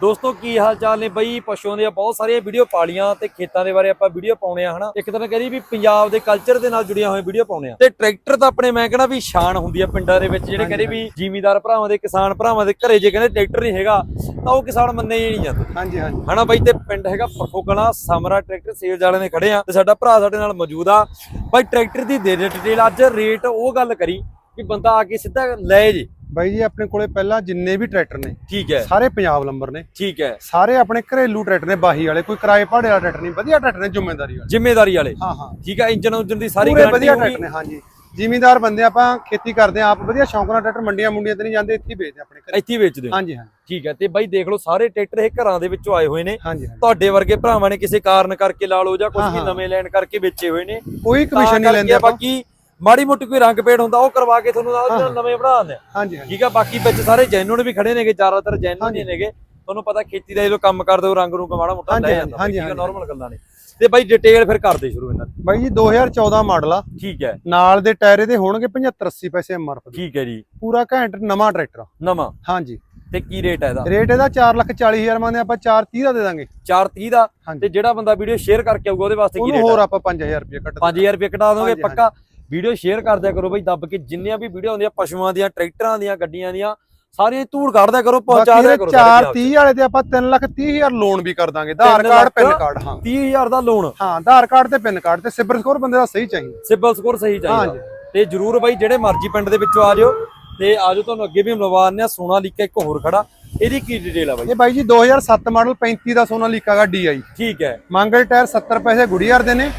ਦੋਸਤੋ ਕੀ ਹਾਲ ਚਾਲ ਨੇ ਬਈ? ਪਸ਼ੂਆਂ ਦੀਆਂ ਬਹੁਤ ਸਾਰੀਆਂ ਵੀਡੀਓ ਪਾਲੀਆਂ ਤੇ ਖੇਤਾਂ ਦੇ ਬਾਰੇ ਆਪਾਂ ਵੀਡੀਓ ਪਾਉਣੇ ਆ ਹਨਾ? ਇੱਕ ਤਰ੍ਹਾਂ ਕਹਦੀ ਵੀ ਪੰਜਾਬ ਦੇ ਕਲਚਰ ਦੇ ਨਾਲ ਜੁੜੀਆਂ ਹੋਈਆਂ ਵੀਡੀਓ ਪਾਉਣੇ ਆ। ਤੇ ਟਰੈਕਟਰ ਤਾਂ ਆਪਣੇ ਮੈਂ ਕਹਿੰਦਾ ਵੀ ਸ਼ਾਨ ਹੁੰਦੀ ਆ ਪਿੰਡਾਂ ਦੇ ਵਿੱਚ ਜਿਹੜੇ ਕਹਿੰਦੇ ਵੀ ਜ਼ਿਮੀਦਾਰ ਭਰਾਵਾਂ ਦੇ ਕਿਸਾਨ ਭਰਾਵਾਂ ਦੇ ਘਰੇ ਜੇ ਕਹਿੰਦੇ ਟਰੈਕਟਰ ਨਹੀਂ ਹੈਗਾ ਤਾਂ ਉਹ ਕਿਸਾਨ ਮੰਨੇ ਹੀ ਨਹੀਂ ਜਾਂਦੇ। ਹਾਂਜੀ ਹਾਂਜੀ। ਹਨਾ ਬਾਈ? ਤੇ ਪਿੰਡ ਹੈਗਾ ਪਰਖੋਕਲਾ ਸਮਰਾ ਟਰੈਕਟਰ ਸੇਲਸ ਵਾਲਿਆਂ ਦੇ ਖੜੇ ਆ ਤੇ ਸਾਡਾ ਭਰਾ ਸਾਡੇ ਨਾਲ ਮੌਜੂਦ ਆ। ਬਾਈ ਟਰੈਕਟਰ ਦੀ ਦੇ ਦੇ ਡਿਟੇਲ ਅੱਜ ਰੇਟ ਉਹ ਗੱਲ ਕਰੀ ਵੀ ਬੰਦਾ ਆ ਕੇ ਸਿੱਧਾ ਲੈ ਜੇ। ਬਾਈ ਜੀ ਆਪਣੇ ਕੋਲੇ ਪਹਿਲਾਂ ਜਿੰਨੇ ਵੀ ਟਰੈਕਟਰ ਨੇ ਠੀਕ ਹੈ। ਸਾਰੇ ਪੰਜਾਬ ਨੰਬਰ ਨੇ। ਠੀਕ ਹੈ। ਸਾਰੇ ਆਪਣੇ ਘਰੇਲੂ ਟਰੈਕਟਰ ਨੇ ਬਾਹੀ ਵਾਲੇ ਕੋਈ ਕਿਰਾਏ ਭਾੜੇ ਵਾਲਾ ਟਰੈਕਟਰ ਨਹੀਂ ਵਧੀਆ ਟਰੈਕਟਰ ਨੇ ਜ਼ਿੰਮੇਵਾਰੀ ਵਾਲੇ। ਜ਼ਿੰਮੇਵਾਰੀ ਵਾਲੇ। ਹਾਂ ਹਾਂ। ਠੀਕ ਹੈ ਇੰਜਨ ਉਂਜਨ ਦੀ ਸਾਰੀ ਗਾਰੰਟੀ ਵਧੀਆ ਟਰੈਕਟਰ ਨੇ ਹਾਂਜੀ। ਜ਼ਿਮੀਂਦਾਰ ਬੰਦੇ ਆਪਾਂ ਖੇਤੀ ਕਰਦੇ ਆ ਆਪ ਵਧੀਆ ਸ਼ੌਂਕ ਨਾਲ ਟਰੈਕਟਰ ਮੰਡੀਆਂ ਮੁੰਡੀਆਂ ਤੇ ਨਹੀਂ ਜਾਂਦੇ ਇੱਥੇ ਹੀ ਵੇਚਦੇ ਆਪਣੇ ਘਰੇ। ਇੱਥੇ ਹੀ ਵੇਚਦੇ ਹੋ। ਹਾਂਜੀ ਹਾਂਜੀ। ਠੀਕ ਹੈ ਤੇ ਬਾਈ ਦੇਖ ਲਓ ਸਾਰੇ ਟਰੈਕਟਰ ਇਹ ਘਰਾਂ ਦੇ ਵਿੱਚੋਂ ਆਏ ਹੋਏ ਨੇ। ਤੁਹਾਡੇ ਵਰਗੇ ਭਰਾਵਾਂ ਨੇ ਕਿਸੇ ਕਾਰਨ ਕਰਕੇ ਲਾ ਲਓ ਜਾਂ ਕੁਝ ਹਾਂ, ਵੀ ਹਾਂ। ਨਵੇਂ ਲੈਣ ਕਰਕੇ ਵੇਚੇ ਹੋਏ ਨੇ। ਕੋਈ ਕਮਿਸ਼ਨ ਨਹੀਂ ਲੈਂਦੇ ਆਪਾਂ। ਬਾਕੀ ਮਾੜੀ ਮੋਟੀ ਕੋਈ ਰੰਗ ਪੇੜ ਹੁੰਦਾ ਉਹ ਕਰਵਾ ਕੇ ਤੁਹਾਨੂੰ। ਨਵੇਂ ਬਣਾ ਦਿੰਦੇ ਆ। ਹਾਂਜੀ ਠੀਕ ਆ ਬਾਕੀ ਵਿੱਚ ਸਾਰੇ ਜੈਨੂਨ ਵੀ ਖੜੇ ਨੇਗੇ ਜ਼ਿਆਦਾਤਰ ਜੈਨੂਨ ਹੀ। ਨੇਗੇ। ਤੁਹਾਨੂੰ ਪਤਾ ਖੇਤੀ ਦਾ ਜਦੋਂ ਕੰਮ ਕਰਦੇ ਹੋ ਰੰਗ ਨੂੰ ਮਾੜਾ ਮੋਟਾ ਲੈ ਜਾਂਦਾ ਹਾਂਜੀ, ਠੀਕ ਆ ਹਾਂਜੀ। ਨਾਰਮਲ ਗੱਲਾਂ ਨੇ। ਤੇ ਬਾਈ ਡਿਟੇਲ ਫਿਰ ਕਰਦੇ ਸ਼ੁਰੂ ਇਹਨਾਂ ਦੀ। ਬਾਈ ਜੀ 2014 ਮਾਡਲ ਆ। ਠੀਕ ਹੈ। ਨਾਲ ਦੇ ਟਾਇਰ ਇਹਦੇ ਹੋਣਗੇ 75 80 ਪੈਸੇ ਐਮਆਰਐਫ ਦੇ। ਠੀਕ ਹੈ ਜੀ। ਪੂਰਾ ਘੈਂਟ ਨਵਾਂ ਟਰੈਕਟਰ। ਨਵਾਂ? ਹਾਂਜੀ। ਤੇ ਕੀ ਰੇਟ ਹੈ ਇਹਦਾ? ਰੇਟ ਇਹਦਾ 440000 ਮੰਗਦੇ ਆਪਾਂ 430 ਦਾ ਦੇ ਦਾਂਗੇ। 430 ਦਾ? ਤੇ ਜਿਹੜਾ ਬੰਦਾ ਵੀਡੀਓ ਸ਼ੇਅਰ ਕਰਕੇ ਆਊਗਾ ਉਹਦੇ ਵਾਸਤੇ ਕੀ ਰੇਟ ਹੋਰ ਆਪਾਂ 5000 ਰੁਪਏ ਕੱਟ 5000 ਰੁਪਏ ਕਟਾ ਦੋਗੇ ਪੱਕਾ? ਵੀਡੀਓ ਸ਼ੇਅਰ ਕਰ ਦਿਆ ਕਰੋ ਬਈ ਦੱਬ ਕੇ ਜਿੰਨੀਆਂ ਵੀ ਵੀਡੀਓ ਹੁੰਦੀਆਂ ਪਸ਼ੂਆਂ ਦੀਆਂ ਟਰੈਕਟਰਾਂ ਦੀਆਂ ਗੱਡੀਆਂ ਦੀਆਂ ਸਾਰੀਆਂ ਹੀ ਧੂੜ ਕੱਢ ਦਿਆ ਕਰੋ ਪਹੁੰਚਾ ਦਿਆ ਕਰੋ 430 ਵਾਲੇ ਤੇ ਆਪਾਂ 330000 ਲੋਨ ਵੀ ਕਰ ਦਾਂਗੇ। Aadhaar card lakh? PAN card ਹਾਂ। 30000 ਦਾ ਲੋਨ ਹਾਂ ਆਧਾਰ ਕਾਰਡ ਤੇ ਪੈਨ ਕਾਰਡ ਤੇ ਸਿਬਰ ਸਕੋਰ ਬੰਦੇ ਦਾ ਸਹੀ ਚਾਹੀਦਾ। ਸਿਬਲ ਸਕੋਰ ਸਹੀ ਚਾਹੀਦਾ। ਤੇ ਜਰੂਰ ਬਾਈ ਜਿਹੜੇ ਮਰਜ਼ੀ ਪਿੰਡ ਦੇ ਵਿੱਚੋਂ ਆ ਜਾਓ ਤੇ ਆਜੋ ਤੁਹਾਨੂੰ ਅੱਗੇ ਵੀ ਮਿਲਵਾਉਂਦੇ ਆ ਸੋਨਾ ਲੀਕਾ ਇੱਕ ਹੋਰ ਖੜਾ। ਇਹਦੀ ਕੀ ਡਿਟੇਲ ਆ ਬਾਈ? ਇਹ ਬਾਈ ਜੀ 2007 ਮਾਡਲ 35 ਦਾ ਸੋਨਾ ਲੀਕਾਗਾ ਡੀਆਈ ਠੀਕ ਹੈ। ਮੰਗਲ ਟਾਇਰ 70 ਪੈਸੇ ਗੁੜੀਆਰ ਦੇ ਨੇ।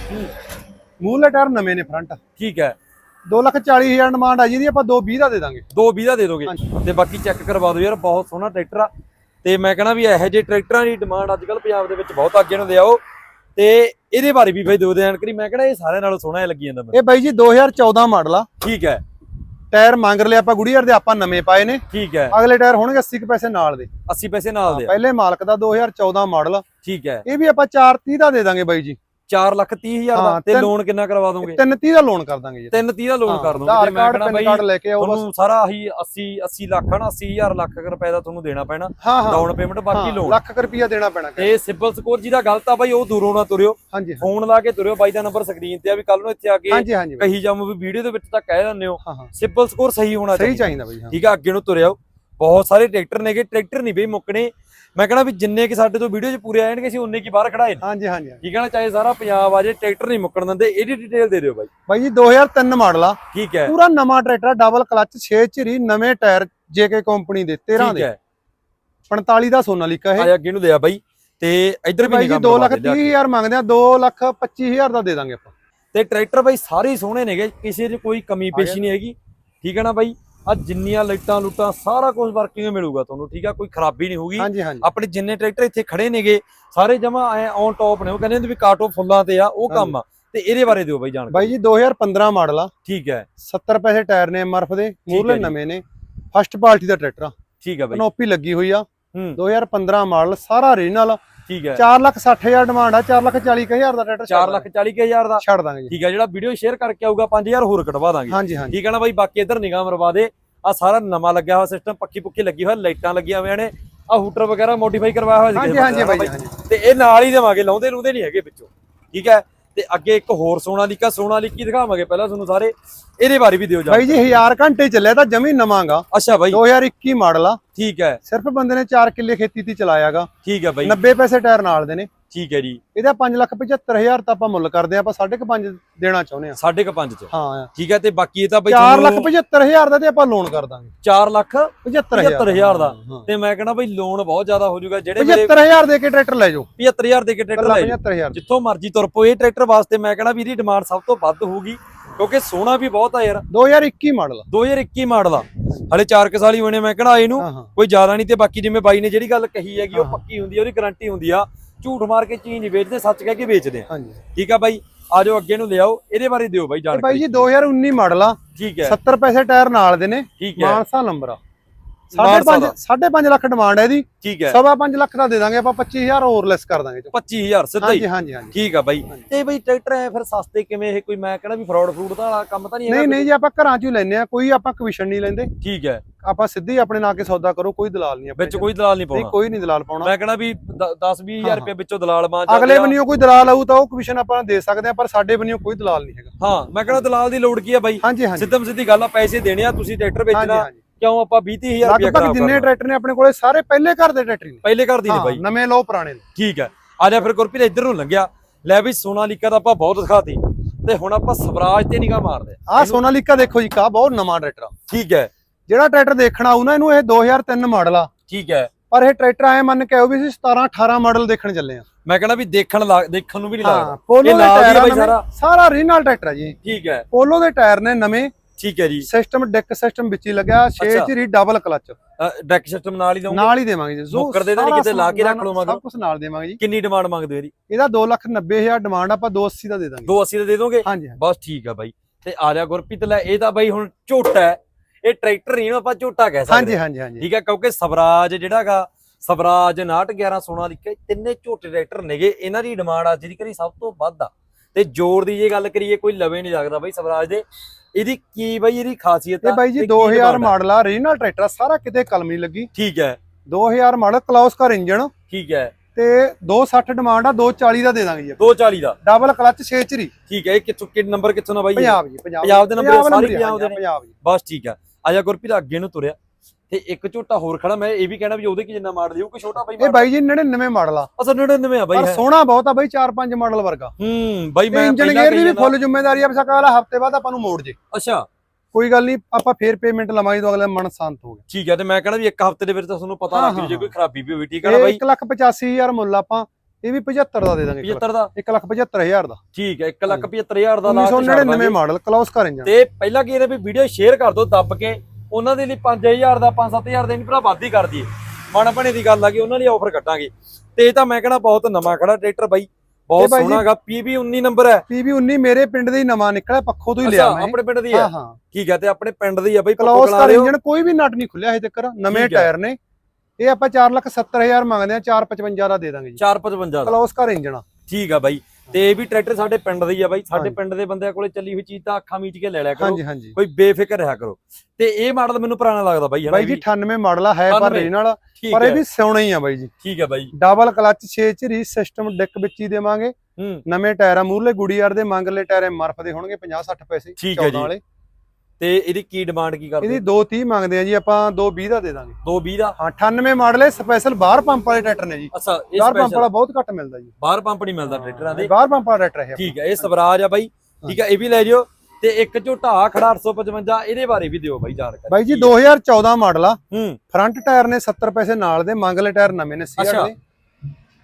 ਮੂਹਲੇ ਟਾਇਰ ਨਵੇਂ ਨੇ ਫਰੰਟ ਠੀਕ ਹੈ। 240000 ਡਿਮਾਂਡ ਆ ਜਿਹਦੀ ਆਪਾਂ 220 ਦਾ ਦੇ ਦਾਂਗੇ। ਦੋ ਵੀਹ ਦਾ ਦੇ ਦੋਗੇ। ਤੇ ਬਾਕੀ ਚੈੱਕ ਕਰਵਾ ਦਿਓ ਯਾਰ ਬਹੁਤ ਸੋਹਣਾ ਟਰੈਕਟਰ ਆ। ਤੇ ਮੈਂ ਕਹਣਾ ਵੀ ਇਹੋ ਜਿਹੇ ਟਰੈਕਟਰਾਂ ਦੀ ਡਿਮਾਂਡ ਅੱਜ ਕੱਲ ਪੰਜਾਬ ਦੇ ਵਿੱਚ ਬਹੁਤ ਅੱਗੇ ਨੂੰ ਦਿਆਓ ਤੇ ਇਹਦੇ ਬਾਰੇ ਵੀ ਬਈ ਦੋ ਜਾਣਕਾਰੀ ਮੈਂ ਕਹਣਾ ਇਹ ਸਾਰਿਆਂ ਨਾਲੋਂ ਸੋਹਣਾ ਲੱਗੀ ਜਾਂਦਾ ਮੈਨੂੰ। ਇਹ ਬਾਈ ਜੀ 2014 ਮਾਡਲ ਆ। ਠੀਕ ਹੈ। ਟਾਇਰ ਮੰਗ ਲਏ ਆਪਾਂ ਗੁੜੀਆਰ ਦੇ ਆਪਾਂ ਨਵੇਂ ਪਾਏ ਨੇ। ਠੀਕ ਹੈ। ਅਗਲੇ ਟਾਇਰ ਹੋਣਗੇ 80 ਕੁ ਪੈਸੇ ਨਾਲ ਦੇ। 80 ਪੈਸੇ ਨਾਲ ਦੇ ਪਹਿਲੇ ਮਾਲਕ ਦਾ 2014 ਮਾਡਲ ਠੀਕ ਹੈ। ਇਹ ਵੀ ਆਪਾਂ 430 ਦਾ ਦੇ ਦਾਂਗੇ ਬਾਈ ਜੀ। 4 ਲੱਖ 30 ਹਜ਼ਾਰ ਦਾ ਤੇ ਲੋਨ ਕਿੰਨਾ ਕਰਵਾ ਦੋਗੇ? 330 ਦਾ ਲੋਨ ਕਰ ਦਾਂਗੇ ਜੀ। 3 30 ਦਾ ਲੋਨ ਕਰ ਦੋਗੇ। ਤੇ ਮੈਂ ਕਹਣਾ ਬਾਈ ਤੁਹਾਨੂੰ ਸਾਰਾ ਹੀ 80 80 ਲੱਖ ਹਨਾ 80000 ਲੱਖ ਰੁਪਏ ਦਾ ਤੁਹਾਨੂੰ ਦੇਣਾ ਪੈਣਾ। ਡਾਊਨ ਪੇਮੈਂਟ ਬਾਕੀ ਲੋਨ ਲੱਖ ਕੁ ਰੁਪਈਆ ਦੇਣਾ ਪੈਣਾ ਤੇ ਸਿਬਲ ਸਕੋਰ ਜਿਹਦਾ ਗਲਤ ਆ ਬਾਈ ਉਹ ਦੂਰੋਂ ਨਾ ਤੁਰਿਓ। ਫੋਨ ਲਾ ਕੇ ਤੁਰਿਓ ਬਾਈ ਦਾ ਨੰਬਰ ਸਕਰੀਨ ਤੇ ਆ ਵੀ ਕੱਲ ਨੂੰ ਇੱਥੇ ਆ ਕੇ। ਕਹੀ ਜਾਮੋ ਵੀ ਵੀਡੀਓ ਦੇ ਵਿੱਚ ਤਾਂ ਕਹਿ ਦਿੰਦੇ ਹੋ। ਸਿਬਲ ਸਕੋਰ ਸਹੀ ਹੋਣਾ ਸਹੀ ਚਾਹੀਦਾ। ਠੀਕ ਆ ਅੱਗੇ ਨੂੰ ਤੁਰਿਓ। ਬਹੁਤ ਸਾਰੇ ਟਰੈਕਟਰ ਨੇਗੇ ਟਰੈਕਟਰ ਨਹੀਂ ਬਈ ਮੁੱਕਣੇ। ਮੈਂ ਕਹਣਾ ਵੀ ਜਿੰਨੇ ਕਿ ਸਾਡੇ ਤੋਂ ਵੀਡੀਓ 'ਚ ਪੂਰੇ ਆਣਗੇ ਅਸੀਂ ਉਨੇ ਕੀ ਬਾਹਰ ਖੜਾਏ ਹਾਂਜੀ ਹਾਂਜੀ। ਠੀਕ ਹੈ ਨਾ? ਚਾਹੇ ਸਾਰਾ ਪੰਜਾਬ ਆ ਜੇ ਟਰੈਕਟਰ ਨਹੀਂ ਮੁੱਕਣ ਦਿੰਦੇ ਇਹਦੀ ਡਿਟੇਲ ਦੇ ਦਿਓ ਬਾਈ। ਬਾਈ ਜੀ 2003 ਮਾਡਲ ਆ। ਠੀਕ ਹੈ। ਪੂਰਾ ਨਵਾਂ ਟਰੈਕਟਰ ਡਬਲ ਕਲਚ 6 ਝਿਰੀ ਨਵੇਂ ਟਾਇਰ ਜੇਕੇ ਕੰਪਨੀ ਦੇ 13 ਠੀਕ ਦੇ। ਹੈ। 45 ਦਾ ਸੋਨਾਲੀਕਾ ਇਹ। ਆ ਅੱਗੇ ਨੂੰ ਲਿਆ ਬਾਈ। ਤੇ ਇੱਧਰ ਵੀ ਬਾਈ ਜੀ ਨਿਗਾਹ 2 ਮਰਵਾ ਲੱਖ ਦੇ ਲਿਆ ਕੇ। 30 ਹਜ਼ਾਰ ਮੰਗਦੇ ਆ 2 ਲੱਖ 25 ਹਜ਼ਾਰ ਦਾ ਦੇ ਦਾਂਗੇ ਆਪਾਂ। ਤੇ ਟਰੈਕਟਰ ਬਾਈ ਸਾਰੇ ਸੋਹਣੇ ਨੇਗੇ ਕਿਸੇ 'ਚ ਕੋਈ ਕਮੀ ਆ ਪੇਸ਼ੀ ਨਹੀਂ ਹੈਗੀ। ਠੀਕ ਹੈ ਨਾ ਬਾਈ? ਆ ਜਿੰਨੀਆਂ ਲਾਈਟਾਂ ਲੁੱਟਾਂ ਸਾਰਾ ਕੁਝ ਵਰਕਿੰਗ ਮਿਲੂਗਾ ਤੁਹਾਨੂੰ ਠੀਕ ਆ? ਕੋਈ ਖਰਾਬੀ ਨਹੀਂ ਹੋਊਗੀ। ਆਪਣੇ ਜਿੰਨੇ ਟਰੈਕਟਰ ਇੱਥੇ ਖੜੇ ਨੇਗੇ ਸਾਰੇ ਜਮਾ ਐ ਔਨ ਟੌਪ ਨੇ। ਉਹ ਕਹਿੰਦੇ ਹੁੰਦੇ ਵੀ ਕਾਟੋ ਫੁੱਲਾਂ ਤੇ ਆ ਉਹ ਕੰਮ ਆ। ਤੇ ਇਹਦੇ ਬਾਰੇ ਦਿਓ ਬਾਈ ਜਾਣਕਾਰੀ। ਬਾਈ ਜੀ 2015 ਮਾਡਲ ਆ। ਠੀਕ ਹੈ। 70 ਪੈਸੇ ਟਾਇਰ ਨੇ ਐਮਆਰਐਫ ਦੇ ਮੂਰਲੇ। ਨਵੇਂ ਨੇ। ਫਸਟ ਪਾਰਟੀ ਦਾ ਟਰੈਕਟਰ ਆ। ਠੀਕ ਹੈ ਬਾਈ। ਕਨੋਪੀ ਲੱਗੀ ਹੋਈ ਆ। ਹੂੰ। 2015 ਮਾਡਲ ਸਾਰਾ ਰੀਜਨਲ ਠੀਕ ਹੈ। 4 ਲੱਖ 60 ਹਜ਼ਾਰ ਡਿਮਾਂਡ ਆ 4 ਲੱਖ 40 ਹਜ਼ਾਰ ਦਾ ਟਰੈਕਟਰ 4 ਲੱਖ 40 ਕੁ ਹਜ਼ਾਰ ਦਾ। ਛੱਡ ਦਾਂਗੇ ਜੀ। ਠੀਕ ਹੈ ਜਿਹੜਾ ਵੀਡੀਓ ਸ਼ੇਅਰ ਕਰਕੇ ਆਊਗਾ 5000 ਹੋਰ ਕਟਵਾ ਦਾਂਗੇ। ਹਾਂਜੀ ਹਾਂਜੀ। ਠੀਕ ਹੈ ਨਾ ਬਾਈ ਬਾਕੀ ਇੱਧਰ ਨਿਗਾਹ ਮਰਵਾ ਦੇ। ਆ ਸਾਰਾ ਨਵਾਂ ਲੱਗਿਆ ਹੋਇਆ ਸਿਸਟਮ ਪੱਕੀ ਪੁੱਕੀ ਲੱਗੀ ਹੋਇਆ ਲਾਈਟਾਂ ਲੱਗੀਆਂ ਹੋਈਆਂ ਨੇ। ਆ ਹੂਟਰ ਵਗੈਰਾ ਮੋਡੀਫਾਈ ਕਰਵਾਇਆ ਹੋਇਆ ਸੀ ਹਾਂਜੀ ਹਾਂਜੀ ਬਾਈ ਤੇ ਇਹ ਨਾਲ ਹੀ ਦੇਵਾਂਗੇ ਲਾਉਂਦੇ ਲੂੰਦੇ ਨਹੀਂ ਹੈਗੇ ਵਿੱਚੋਂ। ਠੀਕ ਹੈ ਤੇ ਅੱਗੇ ਇੱਕ ਹੋਰ ਸੋਨਾਲੀਕਾ ਸੋਨਾਲੀਕੀ ਦਿਖਾਵਾਂਗੇ ਪਹਿਲਾਂ ਤੁਹਾਨੂੰ ਸਾਰੇ। ਇਹਦੇ ਬਾਰੇ ਵੀ ਦਿਓ ਜਾ ਬਾਈ ਜੀ 1000 ਘੰਟੇ ਚੱਲਿਆ ਤਾਂ ਜਮੀ ਨਵਾਂਗਾ। ਅੱਛਾ ਬਾਈ। 2021 ਮਾਡਲ ਆ। ਠੀਕ ਹੈ। ਸਿਰਫ ਬੰਦੇ ਨੇ 4 ਕਿੱਲੇ ਖੇਤੀ ਤੇ ਚਲਾਇਆਗਾ। ਠੀਕ ਹੈ ਬਾਈ। 90 ਪੈਸੇ ਟਾਇਰ ਨਾਲ ਦੇ ਨੇ। ਠੀਕ ਹੈ ਜੀ। ਇਹਦਾ 5 ਲੱਖ 75000 ਤਾਂ ਆਪਾਂ ਮੁੱਲ ਕਰਦੇ ਆ ਆਪਾਂ 5.5 ਦੇਣਾ ਚਾਹੁੰਦੇ ਆ ਸਾਢੇ ਕੁ ਪੰਜ ਚ। ਹਾਂ। ਠੀਕ ਹੈ ਤੇ ਬਾਕੀ ਇਹ ਤਾਂ ਬਾਈ 4 ਲੱਖ 75000 ਦਾ ਤੇ ਆਪਾਂ ਲੋਨ ਕਰ ਦਾਂਗੇ। 4 ਲੱਖ 75000 75000 ਦਾ। ਤੇ ਮੈਂ ਕਹਿੰਦਾ ਬਾਈ ਲੋਨ ਬਹੁਤ ਜ਼ਿਆਦਾ ਹੋ ਜਾਊਗਾ ਜਿਹੜੇ ਮੇਰੇ 75000 ਦੇ ਕੇ ਟਰੈਕਟਰ ਲੈ ਜਾਓ। 75000 ਦੇ ਕੇ ਟਰੈਕਟਰ ਲੈ ਜਾਓ। 75000 ਜਿੱਥੋਂ ਮਰਜ਼ੀ ਤੁਰ ਪਓ ਇਹ ਟਰੈਕਟਰ ਵਾਸਤੇ ਮੈਂ ਕਹਿੰਦਾ ਵੀ ਇਹਦੀ ਡਿਮਾਂਡ ਸਭ ਤੋਂ ਵੱਧ ਹੋਊਗੀ ਕਿਉਂਕਿ ਸੋਹਣਾ ਵੀ ਬਹੁਤ ਆ ਯਾਰ। 2021 ਮਾਡਲ 2021 ਮਾਡਲ ਆ। ਹਲੇ 4 ਕੁ ਸਾਲ ਹੀ ਨੇ ਮੈਂ ਕਹਿੰਦਾ ਇਹਨੂੰ ਕੋਈ ਜ਼ਿਆਦਾ ਨਹੀਂ ਤੇ ਬਾਕੀ ਜਿਵੇਂ ਬਾਈ ਨੇ ਜਿਹੜੀ ਗੱਲ ਕਹੀ ਹੈਗੀ ਉਹ। ਪੱਕੀ ਹੁੰਦੀ ਆ ਉਹਦੀ ਗਾਰੰਟੀ ਹੁੰਦੀ ਆ। ਝੂਠ ਮਾਰ ਕੇ ਚੀਜ਼ ਨਹੀਂ ਵੇਚਦੇ ਸੱਚ ਕਹਿ ਕੇ ਵੇਚਦੇ ਆ। ਹਾਂਜੀ। ਠੀਕ ਆ ਬਾਈ ਆਜੋ ਅੱਗੇ ਨੂੰ ਲਿਆਓ ਇਹਦੇ ਬਾਰੇ ਦਿਓ ਬਾਈ ਇਹ ਬਾਈ ਜਾਣਕਾਰੀ। ਜੀ 2019 ਮਾਡਲ ਆ ਠੀਕ ਹੈ। 70 ਪੈਸੇ ਟਾਇਰ ਨਾਲ ਦੇ ਨੇ ਮਾਨਸਾ ਨੰਬਰ ਆ। 5.5 ਦਾ। 5.5 ਲੱਖ ਡਿਮਾਂਡ ਹੈ ਇਹਦੀ। ਠੀਕ ਹੈ। ਸਵਾ 5 ਲੱਖ ਦਾ ਦੇ ਦਾਂਗੇ ਆਪਾਂ 25000 ਹੋਰ ਲੈਸ ਕਰ ਦਾਂਗੇ ਚੋ 25000 ਸਿੱਧਾ ਹੀ। ਹਾਂਜੀ ਹਾਂਜੀ ਹਾਂਜੀ। ਠੀਕ ਆ ਬਾਈ। ਤੇ ਬਾਈ ਟਰੈਕਟਰ ਐ ਫਿਰ ਸਸਤੇ ਕਿਵੇਂ ਇਹ? ਕੋਈ ਮੈਂ ਕਹਿੰਦਾ ਵੀ ਫਰਾਡ ਫਰੂਡ ਦਾ ਵਾਲਾ ਕੰਮ ਤਾਂ ਨਹੀਂ ਹੈਗਾ ਨਹੀਂ ਨਹੀਂ ਜੀ ਆਪਾਂ ਘਰਾਂ 'ਚ ਹੀ ਲੈਨੇ ਆ ਕੋਈ ਆਪਾਂ ਕਮਿਸ਼ਨ ਨਹੀਂ ਲੈਂਦੇ। ਠੀਕ ਹੈ। ਆਪਾਂ ਸਿੱਧੀ ਆਪਣੇ ਨਾਂ ਕੇ ਸੌਦਾ ਕਰੋ ਕੋਈ ਦਲਾਲ ਨਹੀਂ ਵਿੱਚ ਕੋਈ ਦਲਾਲ ਨਹੀਂ ਨਹੀਂ ਪਾਉਣਾ। ਕੋਈ ਨਹੀਂ ਦਲਾਲ ਪਾਉਣਾ। ਮੈਂ ਕਹਣਾ ਵੀ 10 20000 ਹਾਂ, ਰੁਪਏ ਵਿੱਚੋਂ ਦਲਾਲ ਬਾਂ ਅਗਲੇ ਬੰਨਿਓ ਕੋਈ ਦਲਾਲ ਆਊ ਤਾਂ ਉਹ ਕਮਿਸ਼ਨ ਆਪਾਂ ਦੇ ਸਕਦੇ ਆ ਪਰ ਸਾਡੇ ਬੰਨਿਓ ਕੋਈ ਦਲਾਲ ਨਹੀਂ ਹੈਗਾ। ਹਾਂ ਮੈਂ ਕਹਣਾ ਦਲਾਲ ਦੀ ਲੋੜ ਕੀ ਆ ਬਾਈ? ਹਾਂਜੀ ਹਾਂਜੀ। ਸਿੱਧਮ ਸਿੱਧੀ ਗੱਲ ਆ ਪੈਸੇ ਦੇਣੇ ਆ ਤੁਸੀਂ ਟਰੈਕਟਰ ਵੇਚਣਾ। ਕਿਉਂ ਆਪਾਂ 20 30000 ਰੁਪਏ ਲਗਭਗ ਖਰਾਬ ਜਿੰਨੇ ਕਰਨਾ? ਟਰੈਕਟਰ ਨੇ ਆਪਣੇ ਕੋਲੇ ਸਾਰੇ ਪਹਿਲੇ ਘਰ ਦੇ ਟਰੈਕਟਰ ਨੇ। ਪਹਿਲੇ ਘਰ ਦੀ ਨੇ ਬਾਈ। ਨਵੇਂ ਲਓ ਪੁਰਾਣੇ ਠੀਕ ਹੈ। ਆ ਜਾ ਫਿਰ ਗੁਰਪ੍ਰੀਤ ਇੱਧਰ ਨੂੰ ਲੰਘਿਆ। ਲੈ ਵੀ ਸੋਨਾਲੀਕਾ ਦਾ ਆਪਾਂ ਬਹੁਤ ਦਿਖਾਤੀ। ਤੇ ਹੁਣ ਆਪਾਂ ਸਵਰਾਜ ਤੇ ਨਿਗਾਹ ਮਾਰਦੇ ਆ ਸੋਨਾਲੀਕਾ ਦੇਖੋ ਜੀ ਕਾ ਬਹੁਤ ਨਵਾਂ ਟਰੈਕਟਰ ਆ। ਠੀਕ ਹੈ। ਜਿਹੜਾ ਟਰੈਕਟਰ ਦੇਖਣਾ ਨਾ ਇਹਨੂੰ ਇਹ 2003 ਮਾਡਲ ਆ। ਠੀਕ ਹੈ। ਪਰ ਇਹ ਟਰੈਕਟਰ ਐ ਮੰਨ ਕੇ ਆਓ ਵੀ ਅਸੀਂ 17 18 ਮਾਡਲ ਦੇਖਣ ਚੱਲੇ ਆ। ਮੈਂ ਕਹਿੰਦਾ ਵੀ ਦੇਖਣ ਦੇਖਣ ਨੂੰ ਵੀ ਨਹੀਂ ਲੱਗਦਾ। ਪੋਲੋ ਇਹ ਦੇ ਟਾਇਰ ਸਾਰਾ। ਰੀਨਲ ਟਰੈਕਟਰ ਆ ਜੀ। ਠੀਕ ਹੈ। ਪੋਲੋ ਦੇ ਟਾਇਰ ਨੇ ਨਵੇਂ ਠੀਕ ਹੈ ਜੀ। ਸਿਸਟਮ ਡੈਕ ਸਿਸਟਮ ਵਿੱਚ ਹੀ ਲੱਗਿਆ 6 ਅੱਛਾ। ਚਿਰੀ ਡਬਲ ਕਲਚ ਡੈਕ ਸਿਸਟਮ ਨਾਲ ਹੀ ਦਊਂਗੇ ਨਾਲ ਹੀ ਦੇਵਾਂਗੇ ਜੀ। ਜੋ ਨੁੱਕਰ ਦੇ ਤਾਂ ਕਿਤੇ ਲਾ ਕੇ ਰੱਖ ਲਓ ਮਗਰ। ਸਭ ਕੁਝ ਨਾਲ ਦੇਵਾਂਗੇ ਜੀ। ਕਿੰਨੀ ਡਿਮਾਂਡ ਮੰਗਦੇ ਹੋ ਇਹਦੀ? ਇਹਦਾ 290000 ਡਿਮਾਂਡ ਆਪਾਂ 280 ਦਾ ਦੇ ਦਾਂਗੇ। 280 ਦਾ ਦੇ ਦੋਗੇ? ਬਸ ਠੀਕ ਆ ਬਾਈ। ਤੇ ਆ ਜਾ ਗੁਰਪ੍ਰੀਤ ਲੈ ਇਹ ਤਾਂ ਬਾਈ ਹੁਣ ਝੋਟਾ ਹੈ। ਇਹ ਟਰੈਕਟਰ ਨਹੀਂ ਆਪਾਂ ਝੋਟਾ ਕਹਿ ਸਕਦੇ। ਹਾਂਜੀ ਹਾਂਜੀ ਹਾਂਜੀ। ਠੀਕ ਹੈ ਕਿਉਂਕਿ ਸਵਰਾਜ ਜਿਹੜਾਗਾ ਸਵਰਾਜ 6911 16 ਲਿਖਿਆ ਤਿੰਨੇ ਝੋਟੇ ਟਰੈਕਟਰ ਨੇਗੇ। ਇਹਨਾਂ ਦੀ ਡਿਮਾਂਡ ਅੱਜ ਦੀ ਕਰੀ ਸਭ ਤੋਂ ਵੱਧ ਆ। ਤੇ ਜੋਰ ਦੀ ਜੇ ਗੱਲ ਕਰੀਏ ਕੋਈ ਲਵੇ ਨਹੀਂ ਲੱਗਦਾ ਬਾਈ ਸਵਰਾਜ ਦੇ। ਇਹਦੀ ਕੀ ਬਾਈ ਇਹਦੀ ਖਾਸੀਅਤ ਆ ਇਹ ਬਾਈ ਜੀ ਤੇ ਕੀ 2000 demand ਆ? ਮਾਡਲ ਆ ਰੀਨਲ ਟਰੈਕਟਰ ਸਾਰਾ ਕਿਤੇ ਕਲਮ ਨਹੀਂ ਲੱਗੀ। ਠੀਕ ਹੈ। 2000 ਮਾਡਲ ਕਲੌਸਕਰ ਇੰਜਨ ਠੀਕ ਹੈ। ਤੇ 260 ਡਿਮਾਂਡ ਆ 240 ਦਾ ਦੇ ਦਾਂਗੇ ਜੀ 240 ਦਾ ਡਬਲ ਕਲਚ 6 ਚਰੀ ਠੀਕ ਹੈ ਇਹ ਕਿੱਥੋਂ ਕਿ ਨੰਬਰ ਕਿੱਥੋਂ ਨਾ ਬਾਈ? ਪੰਜਾਬ ਜੀ ਪੰਜਾਬ ਦੇ ਆ, ਸਾਰੇ ਪੰਜਾਬ ਦੇ ਨੇ। ਪੰਜਾਬ ਜੀ। ਬਸ ਠੀਕ ਆ ਆ ਜਾ ਗੁਰਪ੍ਰੀਤ ਅੱਗੇ ਨੂੰ ਤੁਰਿਆ। ਤੇ ਇੱਕ ਝੋਟਾ ਹੋਰ ਖੜਾ ਮੈਂ ਇਹ ਵੀ ਕਹਿਣਾ ਵੀ ਉਹਦੇ ਕੀ ਜਿੰਨਾ ਮਾਡਲ ਉਹ ਕਿ ਛੋਟਾ ਬਾਈ ਇਹ ਬਾਈ ਜੀ 99 ਮਾਡਲ ਆ। ਅਸਲ 99 ਆ ਬਾਈ ਪਰ। ਸੋਹਣਾ ਬਹੁਤ ਆ ਬਾਈ 4-5 ਮਾਡਲ ਵਰਗਾ। ਹੂੰ ਬਾਈ ਮੈਂ ਇੰਜਨ ਗੇਅਰ ਦੀ ਵੀ ਫੁੱਲ ਜ਼ਿੰਮੇਵਾਰੀ ਆ ਬਸਾ ਕਾਲਾ ਹਫ਼ਤੇ ਬਾਅਦ ਆਪਾਂ ਨੂੰ ਮੋੜ ਜੇ। ਅੱਛਾ। ਕੋਈ ਗੱਲ ਨਹੀਂ ਆਪਾਂ ਫੇਰ ਪੇਮੈਂਟ ਲਵਾਂਗੇ ਤਾਂ ਅਗਲਾ ਮਨ ਸ਼ਾਂਤ ਹੋ ਗਿਆ। ਠੀਕ ਹੈ ਤੇ ਮੈਂ ਕਹਿਣਾ ਵੀ ਇੱਕ ਹਫ਼ਤੇ ਦੇ ਵਿੱਚ ਤਾਂ ਤੁਹਾਨੂੰ ਪਤਾ ਲੱਗ ਜੂ ਕੋਈ ਖਰਾਬੀ ਵੀ ਹੋਈ ਠੀਕ ਹੈ ਨਾ ਬਾਈ? 185000 ਮੁੱਲ ਆਪਾਂ ਇਹ ਵੀ 75 ਦਾ ਦੇ ਦਾਂਗੇ 75 ਦਾ? 175000 ਦਾ। ਠੀਕ ਹੈ 175000 ਦਾ ਲਾਸਟ 1999 ਮਾਡਲ ਕਲੌਸਕਰ ਇੰਜਨ ਤੇ ਪਹਿਲਾਂ ਕੀ ਇਹਨੇ ਵੀ ਵੀਡੀਓ ਸ਼ੇਅਰ ਕਰ ਦਿਓ ਦੱਬ ਕੇ। ਉਹਨਾਂ ਦੇ ਲਈ 5000 ਦਾ 5-7000 ਦੇ ਨਹੀਂ ਭਰਾ ਵੱਧ ਕਰ ਦਈਏ। ਮਨ ਬਣੇ ਦੀ ਗੱਲ ਆ ਕਿ ਉਹਨਾਂ ਲਈ ਆਫਰ ਕੱਟਾਂਗੇ ਤੇ ਇਹ ਤਾਂ ਮੈਂ ਕਹਿਣਾ ਬਹੁਤ ਨਵਾਂ ਖੜਾ ਟਰੈਕਟਰ ਬਾਈ। ਬਹੁਤ ਇਹ ਬਾਈ ਜੀ- ਸੋਹਣਾ ਹੈਗਾ PB 19 ਨੰਬਰ ਹੈ। 19 ਮੇਰੇ ਪਿੰਡ ਦੇ ਹੀ ਨਵਾਂ ਨਿਕਲਿਆ ਪੱਖੋਂ ਤੋਂ ਹੀ ਲਿਆ ਮੈਂ। ਆਪਣੇ ਪਿੰਡ ਦੀ ਹਾਂ। ਹੈ ਠੀਕ ਹੈ ਤੇ ਆਪਣੇ ਪਿੰਡ ਦੀ ਆ ਬਾਈ ਕਲੌਸਕਰ ਕਲਾ ਇੰਜਨ ਕੋਈ ਵੀ ਨਟ ਨਹੀਂ ਖੁੱਲਿਆ ਹਜੇ ਤੱਕ ਨਵੇਂ। ਟਾਇਰ ਨੇ। ਇਹ ਆਪਾਂ 470000 ਮੰਗਦੇ ਆ 455 ਦਾ ਦੇ ਦਾਂਗੇ ਜੀ। 455 ਦਾ। ਕਲੌਸਕਰ ਇੰਜਨ ਆ ਠੀਕ ਆ ਬਾਈ। ਤੇ ਇਹ ਵੀ ਟਰੈਕਟਰ ਸਾਡੇ ਪਿੰਡ ਦੀ ਆ ਬਾਈ। ਸਾਡੇ। ਪਿੰਡ ਦੇ ਬੰਦਿਆਂ ਕੋਲੇ ਚੱਲੀ ਹੋਈ ਚੀਜ਼ ਤਾਂ ਅੱਖਾਂ ਮੀਚ ਕੇ ਲੈ ਲਿਆ ਕਰੋ। ਕੋਈ ਬੇਫਿਕਰ ਰਿਹਾ ਕਰੋ। ਤੇ ਇਹ ਮਾਡਲ ਮੈਨੂੰ ਪੁਰਾਣਾ ਲੱਗਦਾ ਬਾਈ ਹਨਾ ਬਾਈ ਜੀ ਵੀ? 98 ਮਾਡਲ ਆ ਹੈ ਪਰ 98 ਰੇ ਨਾਲ ਠੀਕ ਪਰ ਹੈ। ਇਹ ਵੀ ਸਿਉਣਾ ਹੀ ਆ ਬਾਈ ਜੀ। ਠੀਕ ਹੈ ਬਾਈ। ਡਬਲ ਕਲਚ 6 ਚਰੀ ਸਿਸਟਮ ਡਿੱਕ ਵਿੱਚ ਹੀ ਦੇਵਾਂਗੇ। ਹੂੰ। ਨਵੇਂ ਟਾਇਰ ਮੂਰਲੇ ਗੁੜੀਆਰ ਦੇ ਮੰਗਲੇ ਟਾਇਰ ਮਰਫ ਦੇ ਹੋਣਗੇ 50 60 ਪੈਸੇ ਠੀਕ ਹੈ 14 ਜੀ। ਵਾਲੇ। ਤੇ ਇਹਦੀ ਕੀ ਡਿਮਾਂਡ ਕੀ ਕਰਦੇ ਇਹਦੀ 230 ਮੰਗਦੇ ਆ ਜੀ ਆਪਾਂ 220 ਦਾ ਦੇ ਦਾਂਗੇ। 220 ਦਾ? ਹਾਂ 98 ਮਾਡਲ ਹੈ ਸਪੈਸ਼ਲ ਬਾਹਰ ਪੰਪ ਵਾਲੇ ਟਰੈਕਟਰ ਨੇ ਜੀ। ਅੱਛਾ ਇਹ ਬਾਹਰ ਪੰਪ ਵਾਲਾ ਬਹੁਤ ਘੱਟ ਮਿਲਦਾ ਜੀ। ਬਾਹਰ ਪੰਪ ਨਹੀਂ ਮਿਲਦਾ ਟਰੈਕਟਰਾਂ ਦੇ। ਬਾਹਰ ਪੰਪ ਵਾਲਾ ਟਰੈਕਟਰ ਹੈ ਠੀਕ ਹੈ ਇਹ ਸਵਰਾਜ ਆ ਬਾਈ। ਠੀਕ ਹੈ ਇਹ ਵੀ ਲੈ ਜਿਓ। ਤੇ ਇੱਕ ਝੋਟਾ ਆ ਖੜਾ 855 ਇਹਦੇ ਬਾਰੇ ਵੀ ਦਿਓ ਬਾਈ ਜਾਣਕਾਰੀ। ਬਾਈ ਜੀ 2014 ਮਾਡਲ ਆ। ਹੂੰ। ਫਰੰਟ ਟਾਇਰ ਨੇ 70 ਪੈਸੇ ਨਾਲ ਦੇ ਮੰਗਲੇ ਟਾਇਰ ਨਵੇਂ ਨੇ ਸੀਆਰ। ਦੇ।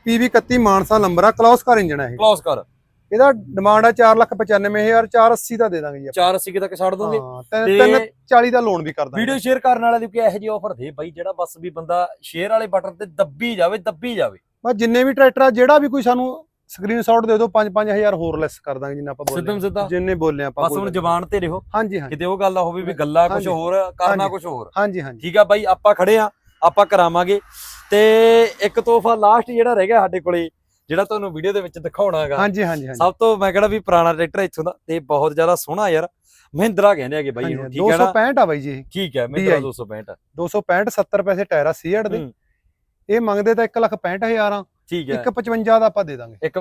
ਪੀਵੀ 31 ਮਾਨਸਾ ਨੰਬਰ ਆ ਕਲੌਸਕਰ ਇੰਜਨ ਹੈ ਇਹ। ਕਲੋਸ ਕਰ। ਇਹਦਾ ਡਿਮਾਂਡ ਆ 495480 480 ਦਾ ਦੇ ਦਾਂਗੇ ਜੀ 480 ਤੱਕ ਛੱਡ ਦੋਗੇ? ਤੇ 340 ਦਾ ਲੋਨ ਵੀ ਕਰ ਦਾਂਗੇ। ਵੀਡੀਓ ਸ਼ੇਅਰ ਕਰਨ ਵਾਲੇ ਦੀ ਕੋਈ ਇਹੋ ਜਿਹੀ ਆਫਰ ਦੇ ਬਾਈ ਜਿਹੜਾ ਬਸ ਵੀ ਬੰਦਾ ਸ਼ੇਅਰ ਵਾਲੇ ਬਟਨ ਤੇ ਦੱਬੀ ਜਾਵੇ ਦੱਬੀ ਜਾਵੇ। ਬਸ ਜਿੰਨੇ ਵੀ ਟਰੈਕਟਰ ਆ ਜਿਹੜਾ ਵੀ ਕੋਈ ਸਾਨੂੰ ਸਕਰੀਨਸ਼ਾਟ ਦੇ ਦਿਓ 5-5000 ਹੋਰ ਲੈਸ ਕਰ ਦਾਂਗੇ ਜਿੰਨਾ ਆਪਾਂ ਸਿੱਧਮ ਬੋਲੇ ਸਿੱਧਾ। ਜਿੰਨੇ ਬੋਲੇ ਆਪਾਂ ਬਸ ਹੁਣ ਜ਼ਬਾਨ ਤੇ ਰਹੋ। ਹਾਂਜੀ ਹਾਂਜੀ। ਕਿਤੇ ਉਹ ਗੱਲ ਹੋਵੇ ਵੀ ਗੱਲਾਂ ਕੁਝ। ਹੋਰ ਕਰਨਾ। ਕੁਝ ਹੋਰ। ਹਾਂਜੀ ਹਾਂਜੀ। ਠੀਕ ਆ ਬਾਈ ਆਪਾਂ ਖੜੇ ਆ ਆਪਾਂ ਕਰਾਵਾਂਗੇ। ਤੇ ਇੱਕ ਤੋਹਫਾ ਲਾਸਟ ਜਿਹੜਾ ਰਹਿ ਗਿਆ ਸਾਡੇ ਕੋਲੇ ਜਿਹੜਾ ਤੁਹਾਨੂੰ ਵੀਡੀਓ ਦੇ ਵਿੱਚ ਦਿਖਾਉਣਾਗਾ। ਹਾਂਜੀ ਹਾਂਜੀ ਹਾਂਜੀ। ਸਭ ਤੋਂ ਮੈਂ ਕਹਿੰਦਾ ਵੀ ਪੁਰਾਣਾ ਟਰੈਕਟਰ ਇੱਥੋਂ ਦਾ ਤੇ ਬਹੁਤ ਜ਼ਿਆਦਾ ਸੋਹਣਾ ਯਾਰ। ਮਹਿੰਦਰਾ ਕਹਿੰਦੇ ਹੈਗੇ ਬਾਈ ਇਹਨੂੰ ਠੀਕ ਹੈ ਨਾ? 265 ਆ ਬਾਈ ਜੀ। ਠੀਕ ਹੈ ਮਹਿੰਦਰਾ DI 265 265 70 ਪੈਸੇ ਟਾਇਰ ਆ ਸੀਆਰ ਦੇ। ਇਹ ਮੰਗਦੇ ਤਾਂ 165000 ਆ। ਠੀਕ ਹੈ। 155 ਦਾ ਆਪਾਂ ਦੇ ਦਾਂਗੇ। ਇੱਕ